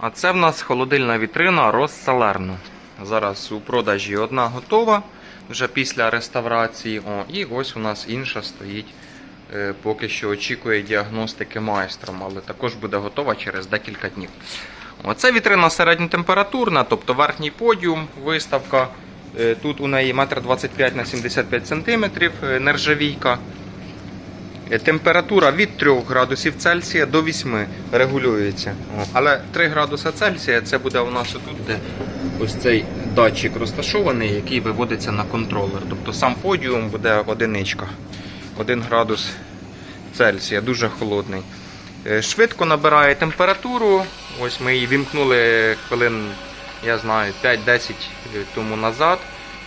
А це в нас холодильна вітрина Росселерно. Зараз у продажі одна готова вже після реставрації. О, і ось у нас інша стоїть. е, Поки що очікує діагностики майстром, але також буде готова через декілька днів. Оце вітрина середньотемпературна, тобто верхній подіум, виставка. Е, Тут у неї 1,25 на 75 см нержавійка. Температура від 3 градусів Цельсія до 8 регулюється. Але 3 градуси Цельсія це буде у нас отут, де ось цей датчик розташований, який виводиться на контролер. Тобто сам подіум буде одиничка. 1 градус Цельсія, дуже холодний. Е, Швидко набирає температуру. Ось ми її вімкнули хвилин, я знаю, 5-10 тому назад.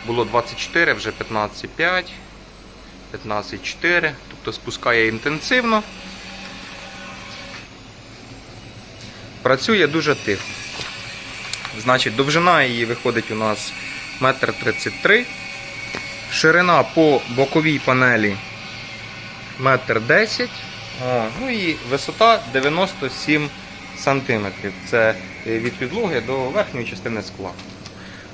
Було 24, вже 15,5. 15,4, тобто спускає інтенсивно. Працює дуже тихо. Значить, довжина її виходить у нас 1,33 м. Ширина по боковій панелі 1,10 м. Ну і висота 97 см. Це е, від підлоги до верхньої частини скла.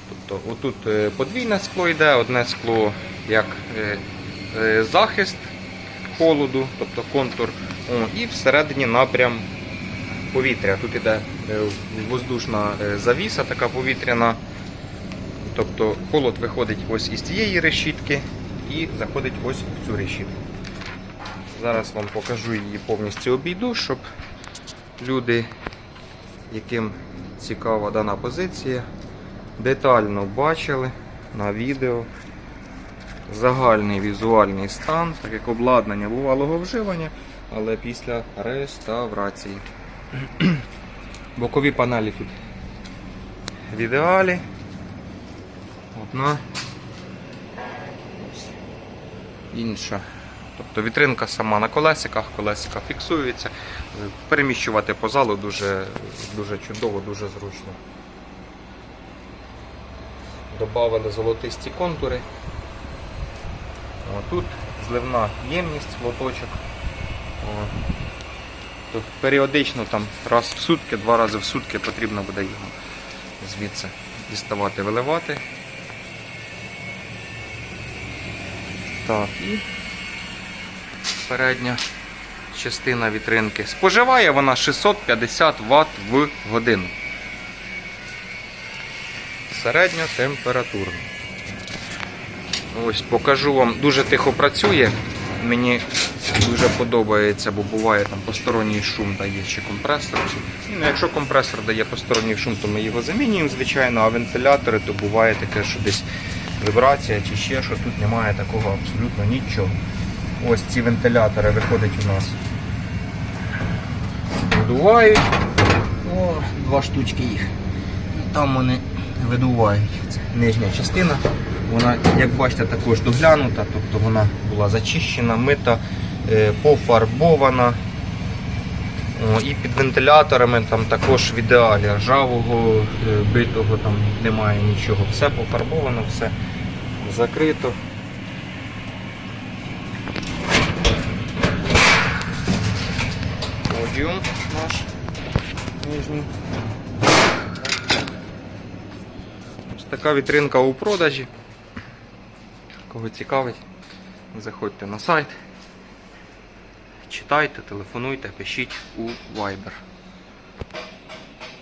Тобто отут е, подвійне скло йде, одне скло як е, захист холоду, тобто контур, і всередині напрям повітря. Тут іде е, воздушна е, завіса, така повітряна. Тобто холод виходить ось із цієї решітки і заходить ось в цю решітку. Зараз вам покажу її повністю обійду, щоб люди, яким цікава дана позиція, детально бачили на відео загальний візуальний стан, так як обладнання бувалого вживання, але після реставрації. Бокові панелі тут в ідеалі. Одна. Інша. Тобто вітринка сама на колесиках, колесика фіксується. Переміщувати по залу дуже, дуже чудово, дуже зручно. Добавили золотисті контури. О, тут зливна ємність, лоточок. Тут періодично там раз в сутки, два рази в сутки потрібно буде його звідси діставати, виливати. Так, і передня частина вітринки. Споживає вона 650 Вт в годину. Середньотемпературно. Ось покажу вам, дуже тихо працює. Мені дуже подобається, бо буває там посторонній шум дає чи компресор. Ну, якщо компресор дає посторонній шум, то ми його замінюємо, звичайно, а вентилятори, то буває таке, що десь вібрація чи ще що, тут немає такого абсолютно нічого. Ось ці вентилятори виходять у нас. Видувають. О, два штучки їх. Там вони видувають. Це нижня частина. Вона, як бачите, також доглянута, тобто вона була зачищена, мита, е, пофарбована. І під вентиляторами там також в ідеалі ржавого, е, битого там немає нічого. Все пофарбовано, все закрито. Подіум наш нижній. Ось така вітринка у продажі. Кого цікавить, заходьте на сайт, читайте, телефонуйте, пишіть у Viber.